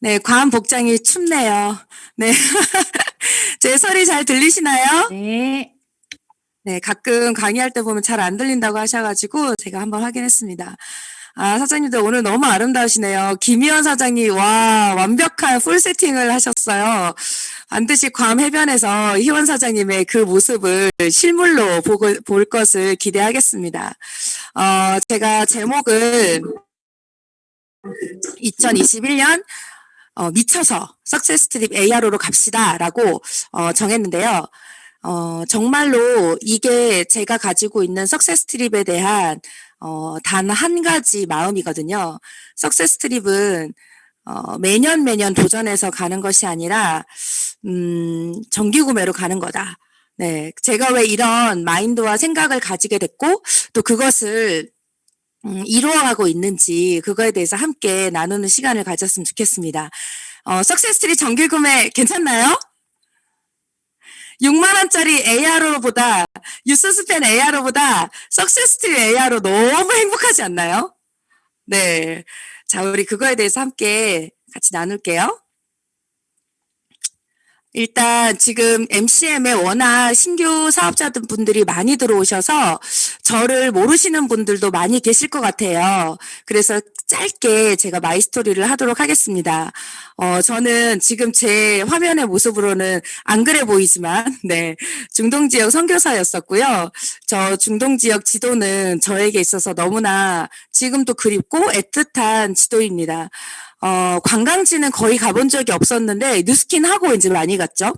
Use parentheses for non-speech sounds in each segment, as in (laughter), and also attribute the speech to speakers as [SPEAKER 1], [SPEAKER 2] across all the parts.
[SPEAKER 1] 네, 과한 복장이 춥네요. 네. (laughs) 제 소리 잘 들리시나요?
[SPEAKER 2] 네.
[SPEAKER 1] 네, 가끔 강의할 때 보면 잘 안 들린다고 하셔가지고 제가 한번 확인했습니다. 아, 사장님들 오늘 너무 아름다우시네요. 김희원 사장님, 와, 완벽한 풀 세팅을 하셨어요. 반드시 괌 해변에서 희원 사장님의 그 모습을 실물로 보고, 볼 것을 기대하겠습니다. 어, 제가 제목을 2021년 어, 미쳐서 석세스 트립 ARO로 갑시다라고 어, 정했는데요. 어, 정말로 이게 제가 가지고 있는 석세스 트립에 대한 어, 단 한 가지 마음이거든요. 석세스 트립은 어, 매년 매년 도전해서 가는 것이 아니라 음, 정기 구매로 가는 거다. 네, 제가 왜 이런 마인드와 생각을 가지게 됐고 또 그것을 음, 이루어가고 있는지 그거에 대해서 함께 나누는 시간을 가졌으면 좋겠습니다. 어, 석세스트리 정기 구매 괜찮나요? 6만 원짜리 ARO보다 유스스펜 ARO보다 석세스트리 ARO 너무 행복하지 않나요? 네. 자, 우리 그거에 대해서 함께 같이 나눌게요. 일단 지금 MCM에 워낙 신규 사업자들 분들이 많이 들어오셔서 저를 모르시는 분들도 많이 계실 것 같아요. 그래서 짧게 제가 마이 스토리를 하도록 하겠습니다. 어, 저는 지금 제 화면의 모습으로는 안 그래 보이지만, (laughs) 네, 중동 지역 선교사였었고요. 저 중동 지역 지도는 저에게 있어서 너무나 지금도 그립고 애틋한 지도입니다. 어, 관광지는 거의 가본 적이 없었는데, 뉴스킨 하고 이제 많이 갔죠.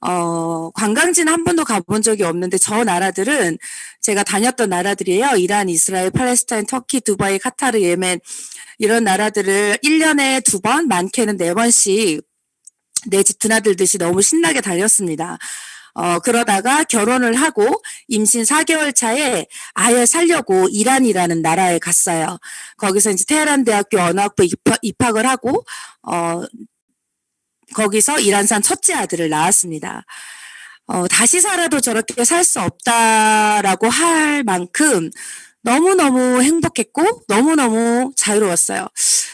[SPEAKER 1] 어, 관광지는 한 번도 가본 적이 없는데, 저 나라들은 제가 다녔던 나라들이에요. 이란, 이스라엘, 팔레스타인, 터키, 두바이, 카타르, 예멘, 이런 나라들을 1년에 두 번, 많게는 네 번씩 내집 드나들듯이 너무 신나게 달렸습니다. 어, 그러다가 결혼을 하고 임신 4개월 차에 아예 살려고 이란이라는 나라에 갔어요. 거기서 이제 테헤란 대학교 언어학부 입학, 입학을 하고, 어, 거기서 이란산 첫째 아들을 낳았습니다. 어, 다시 살아도 저렇게 살 수 없다라고 할 만큼 너무너무 행복했고, 너무너무 자유로웠어요.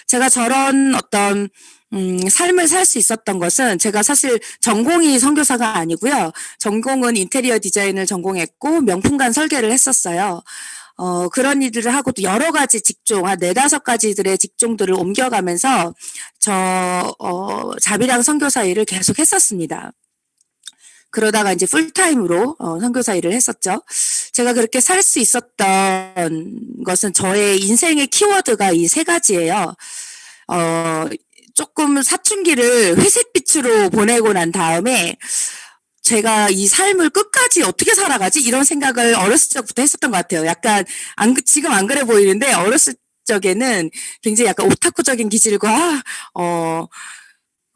[SPEAKER 1] 제가 저런 어떤 음, 삶을 살 수 있었던 것은 제가 사실 전공이 선교사가 아니고요. 전공은 인테리어 디자인을 전공했고 명품관 설계를 했었어요. 어, 그런 일들을 하고 또 여러 가지 직종, 한 네다섯 가지들의 직종들을 옮겨가면서 저, 어, 자비랑 선교사 일을 계속 했었습니다. 그러다가 이제 풀타임으로 어, 선교사 일을 했었죠. 제가 그렇게 살 수 있었던 것은 저의 인생의 키워드가 이 세 가지예요. 어, 조금 사춘기를 회색빛으로 보내고 난 다음에 제가 이 삶을 끝까지 어떻게 살아가지 이런 생각을 어렸을 적부터 했었던 것 같아요. 약간 안 그- 지금 안 그래 보이는데 어렸을 적에는 굉장히 약간 오타쿠적인 기질과 어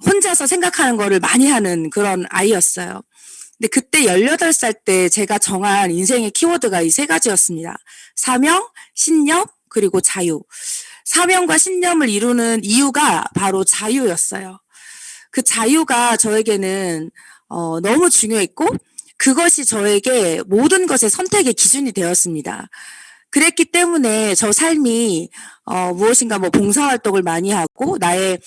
[SPEAKER 1] 혼자서 생각하는 거를 많이 하는 그런 아이였어요. 근데 그때 18살 때 제가 정한 인생의 키워드가 이 세 가지였습니다. 사명, 신념, 그리고 자유. 사명과 신념을 이루는 이유가 바로 자유였어요. 그 자유가 저에게는 어, 너무 중요했고 그것이 저에게 모든 것의 선택의 기준이 되었습니다. 그랬기 때문에 저 삶이 어, 무엇인가 뭐 봉사활동을 많이 하고 나의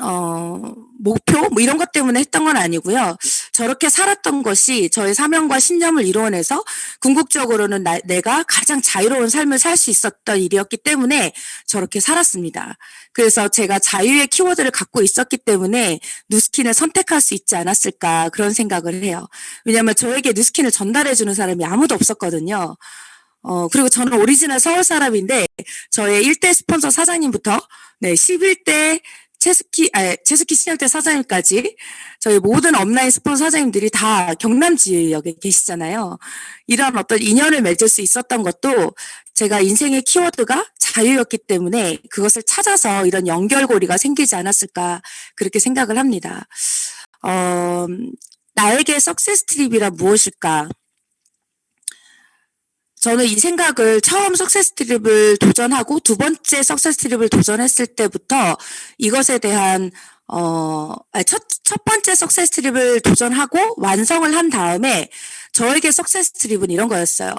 [SPEAKER 1] 어, 목표 뭐 이런 것 때문에 했던 건 아니고요. 저렇게 살았던 것이 저의 사명과 신념을 이루어내서 궁극적으로는 나, 내가 가장 자유로운 삶을 살 수 있었던 일이었기 때문에 저렇게 살았습니다. 그래서 제가 자유의 키워드를 갖고 있었기 때문에 누스킨을 선택할 수 있지 않았을까 그런 생각을 해요. 왜냐하면 저에게 누스킨을 전달해 주는 사람이 아무도 없었거든요. 어, 그리고 저는 오리지널 서울 사람인데 저의 1대 스폰서 사장님부터 네, 11대 채스키, 아, 채스키 신영대 사장님까지 저희 모든 업라인 스폰서 사장님들이 다 경남 지역에 계시잖아요. 이런 어떤 인연을 맺을 수 있었던 것도 제가 인생의 키워드가 자유였기 때문에 그것을 찾아서 이런 연결고리가 생기지 않았을까 그렇게 생각을 합니다. 어, 나에게 석세스 트립이란 무엇일까? 저는 이 생각을 처음 석세스 트립을 도전하고 두 번째 석세스 트립을 도전했을 때부터 이것에 대한 어, 첫, 첫 번째 석세스 트립을 도전하고 완성을 한 다음에 저에게 석세스 트립은 이런 거였어요.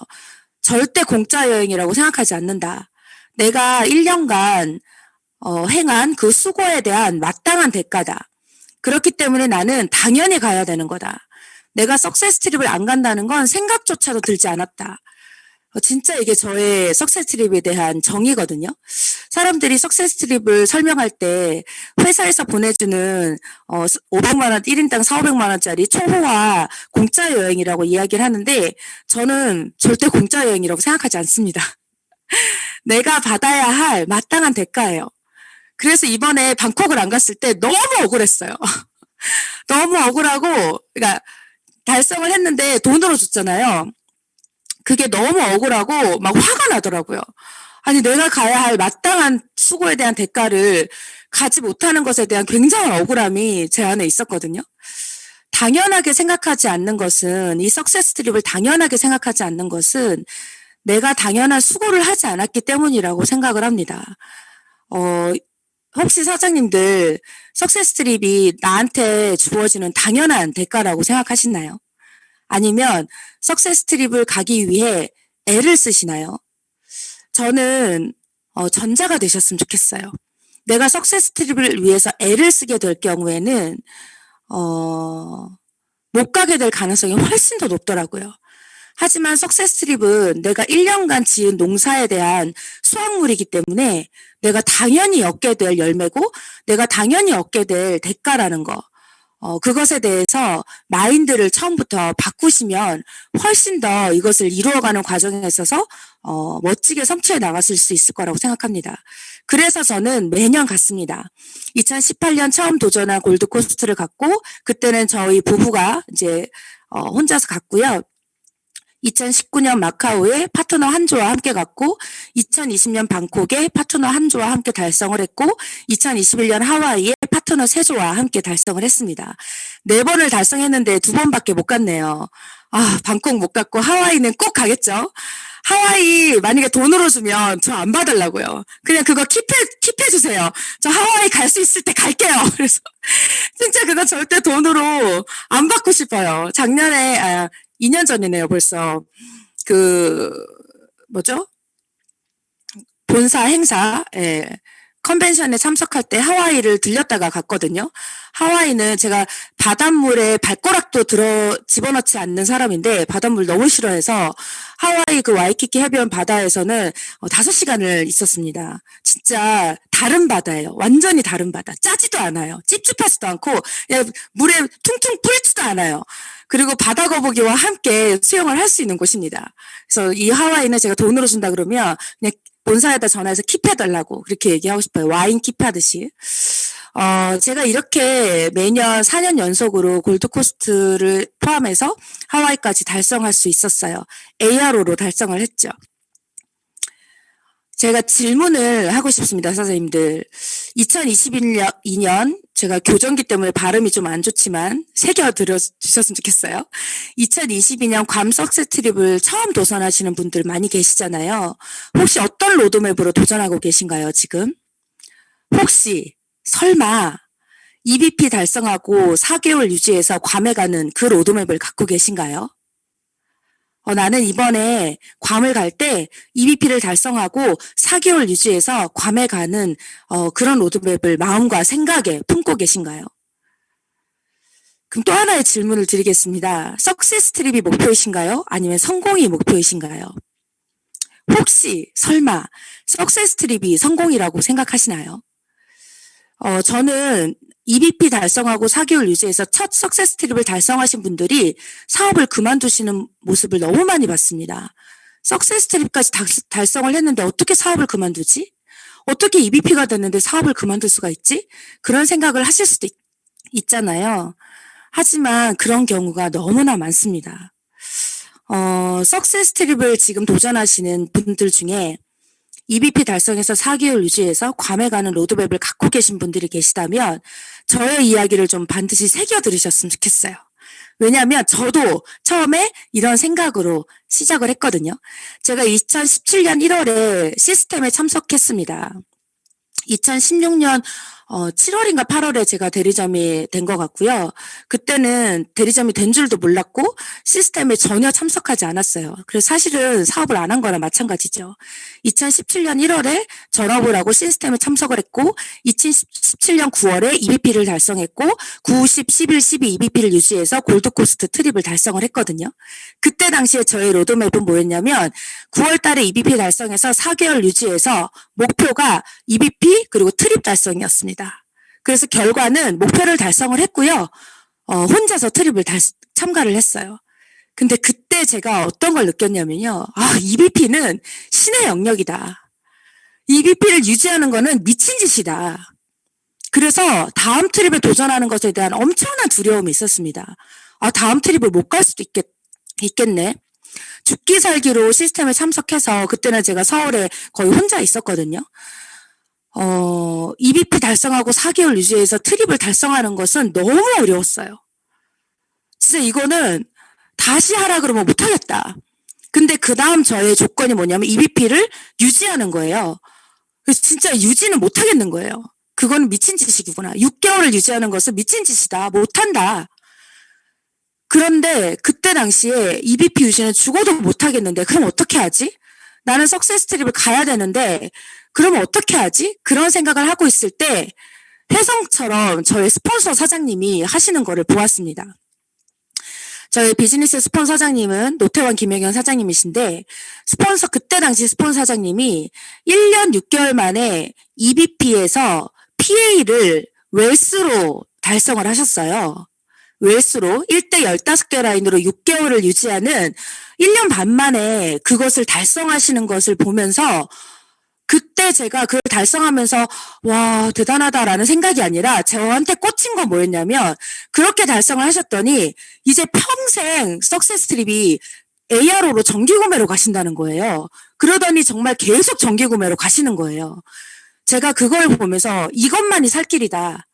[SPEAKER 1] 절대 공짜 여행이라고 생각하지 않는다. 내가 1년간 어, 행한 그 수고에 대한 마땅한 대가다. 그렇기 때문에 나는 당연히 가야 되는 거다. 내가 석세스 트립을 안 간다는 건 생각조차도 들지 않았다. 어, 진짜 이게 저의 석세스 트립에 대한 정의거든요. 사람들이 석세스 트립을 설명할 때 회사에서 보내주는 어, 500만 원, 1인당 4, 500만 원짜리 초호화 공짜 여행이라고 이야기를 하는데 저는 절대 공짜 여행이라고 생각하지 않습니다. (laughs) 내가 받아야 할 마땅한 대가예요. 그래서 이번에 방콕을 안 갔을 때 너무 억울했어요. (laughs) 너무 억울하고, 그러니까 달성을 했는데 돈으로 줬잖아요. 그게 너무 억울하고 막 화가 나더라고요. 아니, 내가 가야 할 마땅한 수고에 대한 대가를 가지 못하는 것에 대한 굉장한 억울함이 제 안에 있었거든요. 당연하게 생각하지 않는 것은, 이 석세스 트립을 당연하게 생각하지 않는 것은 내가 당연한 수고를 하지 않았기 때문이라고 생각을 합니다. 어, 혹시 사장님들 석세스 트립이 나한테 주어지는 당연한 대가라고 생각하시나요? 아니면 석세스 트립을 가기 위해 애를 쓰시나요? 저는 어, 전자가 되셨으면 좋겠어요. 내가 석세스 트립을 위해서 애를 쓰게 될 경우에는 어, 못 가게 될 가능성이 훨씬 더 높더라고요. 하지만 석세스 트립은 내가 1년간 지은 농사에 대한 수확물이기 때문에 내가 당연히 얻게 될 열매고 내가 당연히 얻게 될 대가라는 거. 어, 그것에 대해서 마인드를 처음부터 바꾸시면 훨씬 더 이것을 이루어가는 과정에 있어서 어, 멋지게 성취해 나갔을 수 있을 거라고 생각합니다. 그래서 저는 매년 갔습니다. 2018년 처음 도전한 골드코스트를 갔고 그때는 저희 부부가 이제 어, 혼자서 갔고요. 2019년 마카오에 파트너 한조와 함께 갔고 2020년 방콕에 파트너 한조와 함께 달성을 했고 2021년 하와이에 파트너 세조와 함께 달성을 했습니다. 네 번을 달성했는데 두 번밖에 못 갔네요. 아, 방콕 못 갔고 하와이는 꼭 가겠죠. 하와이 만약에 돈으로 주면 저 안 받으려고요. 그냥 그거 킵해 킵해 주세요. 저 하와이 갈 수 있을 때 갈게요. (laughs) 그래서 진짜 그거 절대 돈으로 안 받고 싶어요. 작년에 아, 2년 전이네요, 벌써. 그, 뭐죠? 본사 행사, 예. 컨벤션에 참석할 때 하와이를 들렸다가 갔거든요. 하와이는 제가 바닷물에 발가락도 들어 집어넣지 않는 사람인데 바닷물 너무 싫어해서 하와이 그 와이키키 해변 바다에서는 어, 다섯 시간을 있었습니다. 진짜 다른 바다예요. 완전히 다른 바다. 짜지도 않아요. 찝찝하지도 않고 그냥 물에 퉁퉁 뿌리지도 않아요. 그리고 바다 거북이와 함께 수영을 할 수 있는 곳입니다. 그래서 이 하와이는 제가 돈으로 준다 그러면 그냥 본사에다 전화해서 킵해달라고 그렇게 얘기하고 싶어요. 와인 킵하듯이. 어, 제가 이렇게 매년 4년 연속으로 골드코스트를 포함해서 하와이까지 달성할 수 있었어요. ARO로 달성을 했죠. 제가 질문을 하고 싶습니다, 선생님들. 2021년 제가 교정기 때문에 발음이 좀 안 좋지만 새겨들어 주셨으면 좋겠어요. 2022년 괌 석세 트립을 처음 도전하시는 분들 많이 계시잖아요. 혹시 어떤 로드맵으로 도전하고 계신가요, 지금? 혹시 설마 EBP 달성하고 4개월 유지해서 괌에 가는 그 로드맵을 갖고 계신가요? 어, 나는 이번에 괌을 갈 때 EBP를 달성하고 4개월 유지해서 괌에 가는 어, 그런 로드맵을 마음과 생각에 품고 계신가요? 그럼 또 하나의 질문을 드리겠습니다. 석세스 트립이 목표이신가요? 아니면 성공이 목표이신가요? 혹시 설마 석세스 트립이 성공이라고 생각하시나요? 어, 저는 EBP 달성하고 4개월 유지해서 첫 석세스 트립을 달성하신 분들이 사업을 그만두시는 모습을 너무 많이 봤습니다. 석세스 트립까지 달성을 했는데 어떻게 사업을 그만두지? 어떻게 EBP가 됐는데 사업을 그만둘 수가 있지? 그런 생각을 하실 수도 있, 있잖아요. 하지만 그런 경우가 너무나 많습니다. 어, 석세스 트립을 지금 도전하시는 분들 중에 EBP 달성해서 4개월 유지해서 괌에 가는 로드맵을 갖고 계신 분들이 계시다면 저의 이야기를 좀 반드시 새겨 들으셨으면 좋겠어요. 왜냐하면 저도 처음에 이런 생각으로 시작을 했거든요. 제가 2017년 1월에 시스템에 참석했습니다. 2016년 어 7월인가 8월에 제가 대리점이 된 것 같고요. 그때는 대리점이 된 줄도 몰랐고 시스템에 전혀 참석하지 않았어요. 그래서 사실은 사업을 안 한 거나 마찬가지죠. 2017년 1월에 전업을 하고 시스템에 참석을 했고 2017년 9월에 EBP를 달성했고 9, 10, 11, 12 EBP를 유지해서 골드코스트 트립을 달성을 했거든요. 그때 당시에 저의 로드맵은 뭐였냐면 9월 달에 EBP 달성해서 4개월 유지해서 목표가 EBP 그리고 트립 달성이었습니다. 그래서 결과는 목표를 달성을 했고요. 어, 혼자서 트립을 달- 참가를 했어요. 근데 그때 제가 어떤 걸 느꼈냐면요. 아, EBP는 신의 영역이다. EBP를 유지하는 거는 미친 짓이다. 그래서 다음 트립에 도전하는 것에 대한 엄청난 두려움이 있었습니다. 아, 다음 트립을 못 갈 수도 있겠, 있겠네. 죽기 살기로 시스템에 참석해서 그때는 제가 서울에 거의 혼자 있었거든요. 어, EBP 달성하고 4개월 유지해서 트립을 달성하는 것은 너무 어려웠어요. 진짜 이거는 다시 하라 그러면 못하겠다. 근데 그 다음 저의 조건이 뭐냐면 EBP를 유지하는 거예요. 진짜 유지는 못하겠는 거예요. 그거는 미친 짓이구나. 6개월을 유지하는 것은 미친 짓이다. 못한다. 그런데 그때 당시에 EBP 유지는 죽어도 못하겠는데 그럼 어떻게 하지? 나는 석세스 트립을 가야 되는데 그러면 어떻게 하지? 그런 생각을 하고 있을 때 혜성처럼 저의 스폰서 사장님이 하시는 거를 보았습니다. 저희 비즈니스 스폰서 사장님은 노태원 김혜경 사장님이신데 스폰서 그때 당시 스폰서 사장님이 1년 6개월 만에 EBP에서 PA를 웨스로 달성을 하셨어요. 웨스로 1대 15개 라인으로 6개월을 유지하는 1년 반 만에 그것을 달성하시는 것을 보면서 그때 제가 그걸 달성하면서 와 대단하다라는 생각이 아니라 저한테 꽂힌 건 뭐였냐면 그렇게 달성을 하셨더니 이제 평생 석세스 트립이 ARO로 정기 구매로 가신다는 거예요. 그러더니 정말 계속 정기 구매로 가시는 거예요. 제가 그걸 보면서 이것만이 살 길이다.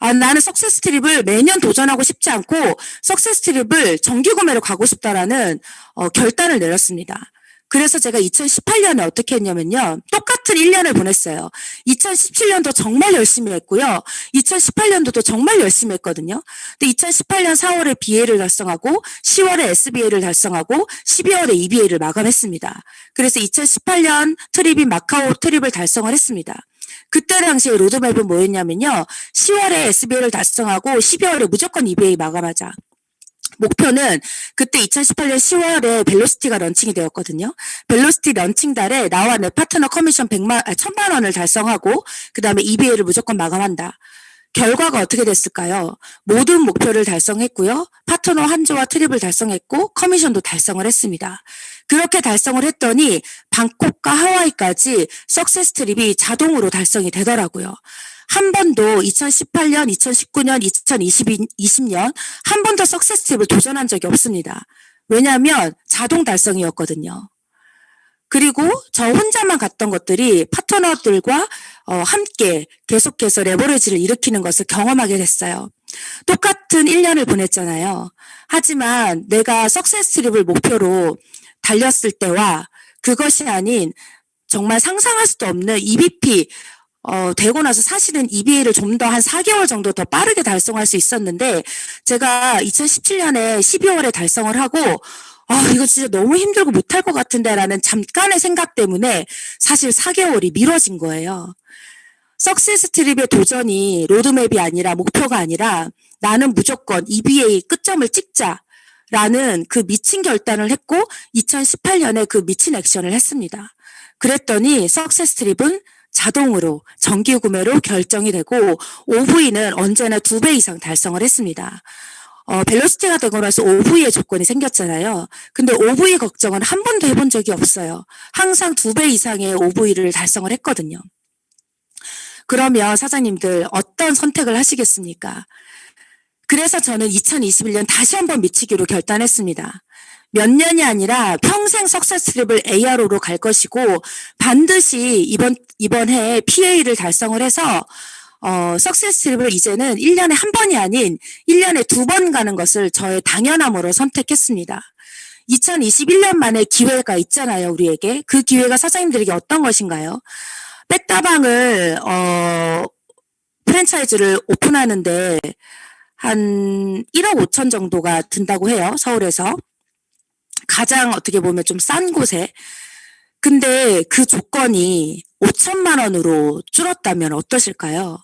[SPEAKER 1] 아, 나는 석세스 트립을 매년 도전하고 싶지 않고 석세스 트립을 정기 구매로 가고 싶다라는 어, 결단을 내렸습니다. 그래서 제가 2018년에 어떻게 했냐면요. 똑같은 1년을 보냈어요. 2017년도 정말 열심히 했고요. 2018년도도 정말 열심히 했거든요. 근데 2018년 4월에 BA를 달성하고 10월에 SBA를 달성하고 12월에 EBA를 마감했습니다. 그래서 2018년 트립인 마카오 트립을 달성을 했습니다. 그때 당시에 로드맵은 뭐였냐면요. 10월에 SBA를 달성하고 12월에 무조건 EBA 마감하자. 목표는 그때 2018년 10월에 벨로시티가 런칭이 되었거든요. 벨로시티 런칭 달에 나와 내 파트너 커미션 100만, 아, 1000만 원을 달성하고 그 다음에 EBA를 무조건 마감한다. 결과가 어떻게 됐을까요? 모든 목표를 달성했고요. 파트너 한조와 트립을 달성했고 커미션도 달성을 했습니다. 그렇게 달성을 했더니 방콕과 하와이까지 석세스 트립이 자동으로 달성이 되더라고요. 한 번도 2018년, 2019년, 2020년 한 번도 석세스 트립을 도전한 적이 없습니다. 왜냐하면 자동 달성이었거든요. 그리고 저 혼자만 갔던 것들이 파트너들과 어, 함께 계속해서 레버리지를 일으키는 것을 경험하게 됐어요. 똑같은 1년을 보냈잖아요. 하지만 내가 석세스 트립을 목표로 달렸을 때와 그것이 아닌 정말 상상할 수도 없는 EBP 어, 되고 나서 사실은 EBA를 좀 더 한 4개월 정도 더 빠르게 달성할 수 있었는데 제가 2017년에 12월에 달성을 하고 아, 이거 진짜 너무 힘들고 못할 것 같은데라는 잠깐의 생각 때문에 사실 4개월이 미뤄진 거예요. 석세스 트립의 도전이 로드맵이 아니라 목표가 아니라 나는 무조건 EBA 끝점을 찍자 라는 그 미친 결단을 했고 2018년에 그 미친 액션을 했습니다. 그랬더니 석세스 트립은 자동으로 정기 구매로 결정이 되고 OV는 언제나 두 배 이상 달성을 했습니다. 어, 벨로시티가 되고 나서 OV의 조건이 생겼잖아요. 근데 OV 걱정은 한 번도 해본 적이 없어요. 항상 두 배 이상의 OV를 달성을 했거든요. 그러면 사장님들 어떤 선택을 하시겠습니까? 그래서 저는 2021년 다시 한번 미치기로 결단했습니다. 몇 년이 아니라 평생 석세스 트립을 ARO로 갈 것이고 반드시 이번 이번 해에 PA를 달성을 해서 어 석세스 트립을 이제는 1년에 한 번이 아닌 1년에 두 번 가는 것을 저의 당연함으로 선택했습니다. 2021년 만에 기회가 있잖아요, 우리에게. 그 기회가 사장님들에게 어떤 것인가요? 백다방을 어 프랜차이즈를 오픈하는데 한 1억 5천 정도가 든다고 해요. 서울에서. 가장 어떻게 보면 좀 싼 곳에. 근데 그 조건이 5천만 원으로 줄었다면 어떠실까요?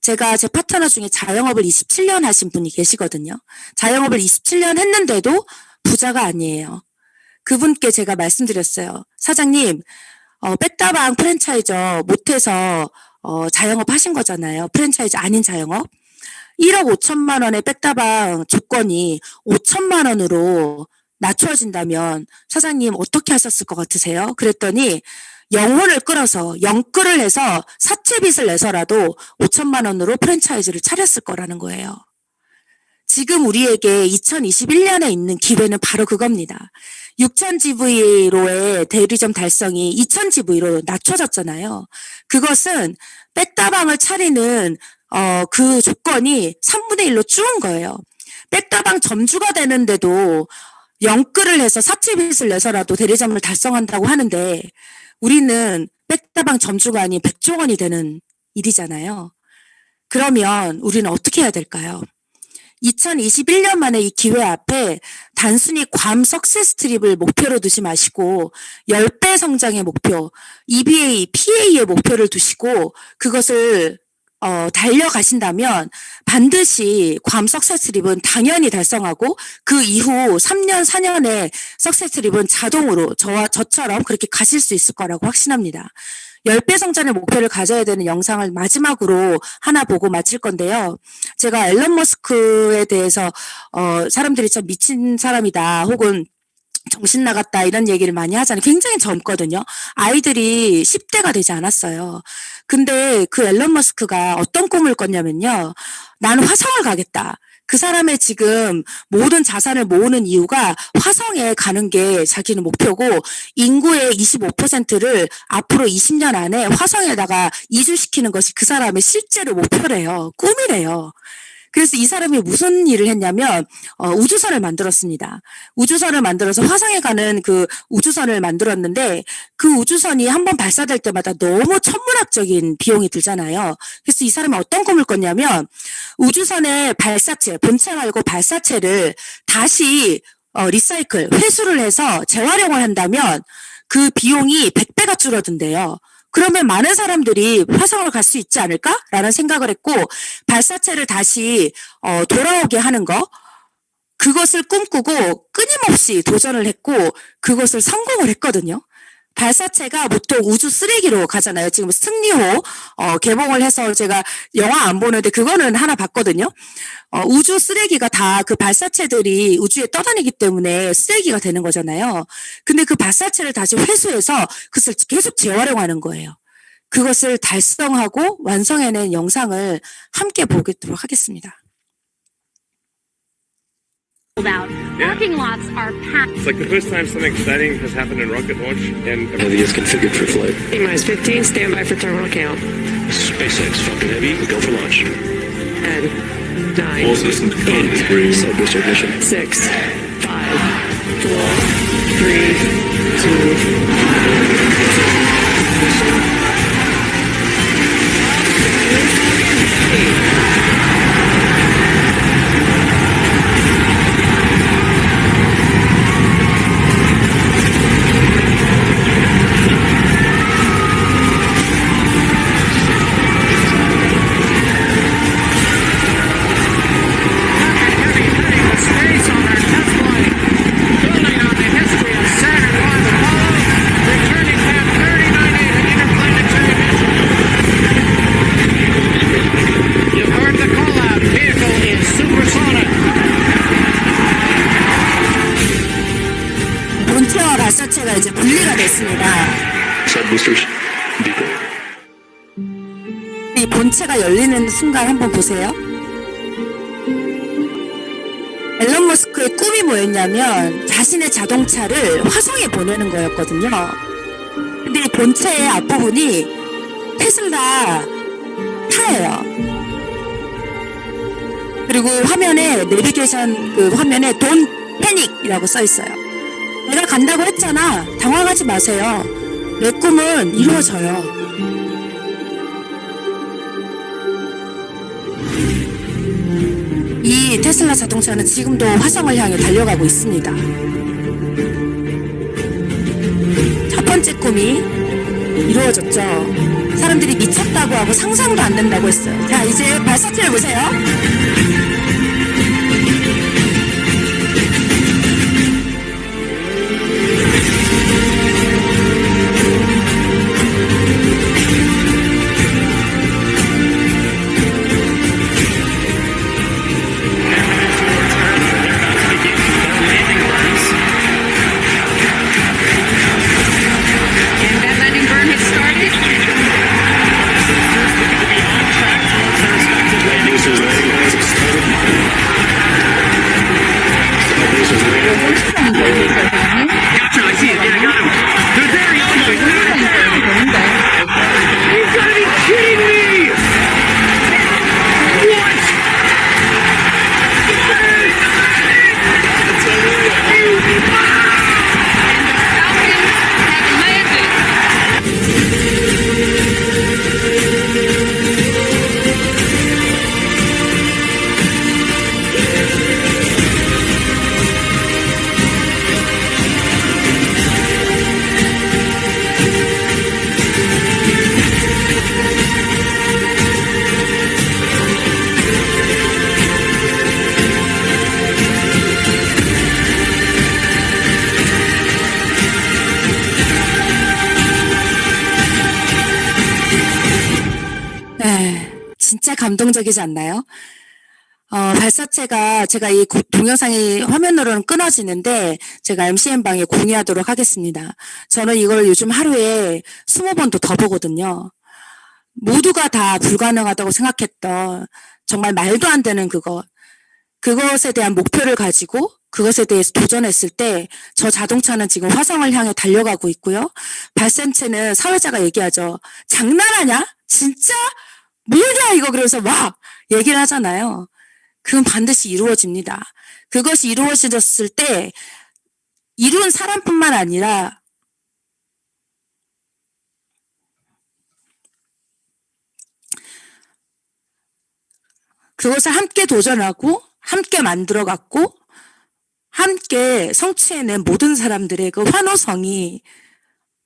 [SPEAKER 1] 제가 제 파트너 중에 자영업을 27년 하신 분이 계시거든요. 자영업을 27년 했는데도 부자가 아니에요. 그분께 제가 말씀드렸어요. 사장님, 어, 백다방 프랜차이저 못해서 어, 자영업 하신 거잖아요. 프랜차이즈 아닌 자영업. 1억 5천만 원의 백다방 조건이 5천만 원으로 낮춰진다면 사장님 어떻게 하셨을 것 같으세요? 그랬더니 영혼을 끌어서 영끌을 해서 사채빚을 내서라도 5천만 원으로 프랜차이즈를 차렸을 거라는 거예요. 지금 우리에게 2021년에 있는 기회는 바로 그겁니다. 6000GV로의 대리점 달성이 2000GV로 낮춰졌잖아요. 그것은 백다방을 차리는 어, 그 조건이 3분의 1로 줄은 거예요. 백다방 점주가 되는데도 영끌을 해서 사채빚을 내서라도 대리점을 달성한다고 하는데 우리는 백다방 점주가 아닌 백종원이 되는 일이잖아요. 그러면 우리는 어떻게 해야 될까요? 2021년 만에 이 기회 앞에 단순히 괌 석세스 트립을 목표로 두지 마시고 10배 성장의 목표, EBA, PA의 목표를 두시고 그것을 어, 달려가신다면 반드시 괌 석세스 트립은 당연히 달성하고 그 이후 3년, 4년의 석세스 트립은 자동으로 저와 저처럼 그렇게 가실 수 있을 거라고 확신합니다. 10배 성장의 목표를 가져야 되는 영상을 마지막으로 하나 보고 마칠 건데요. 제가 앨런 머스크에 대해서 어 사람들이 참 미친 사람이다 혹은 정신 나갔다 이런 얘기를 많이 하잖아요. 굉장히 젊거든요. 아이들이 10대가 되지 않았어요. 근데 그 앨런 머스크가 어떤 꿈을 꿨냐면요. 나는 화성을 가겠다. 그 사람의 지금 모든 자산을 모으는 이유가 화성에 가는 게 자기는 목표고 인구의 25%를 앞으로 20년 안에 화성에다가 이주시키는 것이 그 사람의 실제로 목표래요. 꿈이래요. 그래서 이 사람이 무슨 일을 했냐면 어, 우주선을 만들었습니다. 우주선을 만들어서 화성에 가는 그 우주선을 만들었는데 그 우주선이 한 번 발사될 때마다 너무 천문학적인 비용이 들잖아요. 그래서 이 사람이 어떤 꿈을 꿨냐면 우주선의 발사체, 본체 말고 발사체를 다시 어, 리사이클, 회수를 해서 재활용을 한다면 그 비용이 100배가 줄어든대요. 그러면 많은 사람들이 화성을 갈 수 있지 않을까라는 생각을 했고 발사체를 다시 어, 돌아오게 하는 거 그것을 꿈꾸고 끊임없이 도전을 했고 그것을 성공을 했거든요. 발사체가 보통 우주 쓰레기로 가잖아요. 지금 승리호 어, 개봉을 해서 제가 영화 안 보는데 그거는 하나 봤거든요. 어, 우주 쓰레기가 다 그 발사체들이 우주에 떠다니기 때문에 쓰레기가 되는 거잖아요. 근데 그 발사체를 다시 회수해서 그것을 계속 재활용하는 거예요. 그것을 달성하고 완성해낸 영상을 함께 보도록 하겠습니다.
[SPEAKER 2] Sold out.
[SPEAKER 3] Yeah.
[SPEAKER 2] Parking lots are packed.
[SPEAKER 3] It's like the first time something exciting has happened in rocket launch, and
[SPEAKER 4] Heavy is configured for flight.
[SPEAKER 5] T minus 15, standby for terminal count.
[SPEAKER 4] SpaceX Falcon Heavy, go for launch.
[SPEAKER 5] 10, 9,
[SPEAKER 4] All systems go. Three. Side booster ignition.
[SPEAKER 5] 6, 5, 4, 3, 2,
[SPEAKER 6] space
[SPEAKER 1] 순간 한번 보세요. 앨런 머스크의 꿈이 뭐였냐면 자신의 자동차를 화성에 보내는 거였거든요. 근데 이 본체의 앞부분이 테슬라 타예요. 그리고 화면에 내비게이션 그 화면에 돈 패닉이라고 써 있어요. 내가 간다고 했잖아. 당황하지 마세요. 내 꿈은 이루어져요. 테슬라 자동차는 지금도 화성을 향해 달려가고 있습니다. 첫 번째 꿈이 이루어졌죠. 사람들이 미쳤다고 하고 상상도 안 된다고 했어요. 자, 이제 발사체를 보세요. 감동적이지 않나요? 어, 발사체가 제가 이 고- 동영상이 화면으로는 끊어지는데 제가 MCN 방에 공유하도록 하겠습니다. 저는 이걸 요즘 하루에 20번도 더 보거든요. 모두가 다 불가능하다고 생각했던 정말 말도 안 되는 그것. 그것에 대한 목표를 가지고 그것에 대해서 도전했을 때 저 자동차는 지금 화성을 향해 달려가고 있고요. 발생체는 사회자가 얘기하죠. 장난하냐? 진짜? 뭐냐 이거 그래서 막 얘기를 하잖아요. 그건 반드시 이루어집니다. 그것이 이루어졌을 때 이룬 사람뿐만 아니라 그것을 함께 도전하고 함께 만들어갔고 함께 성취해낸 모든 사람들의 그 환호성이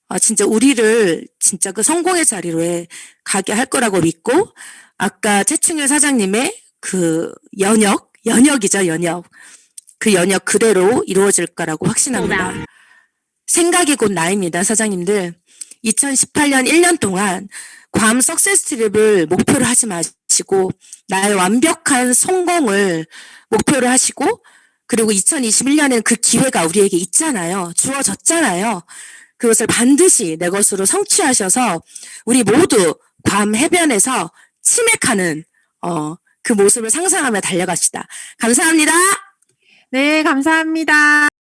[SPEAKER 1] 아, 진짜 우리를 진짜 그 성공의 자리로 해 가게 할 거라고 믿고 아까 최충일 사장님의 그 연역, 연역이죠, 연역. 그 연역 그대로 이루어질 거라고 확신합니다. 생각이 곧 나입니다, 사장님들. 2018년 1년 동안 괌 석세스 트립을 목표로 하지 마시고 나의 완벽한 성공을 목표로 하시고 그리고 2021년에는 그 기회가 우리에게 있잖아요. 주어졌잖아요. 그것을 반드시 내 것으로 성취하셔서 우리 모두 괌 해변에서 치맥하는 어, 그 모습을 상상하며 달려갑시다. 감사합니다.
[SPEAKER 7] 네, 감사합니다.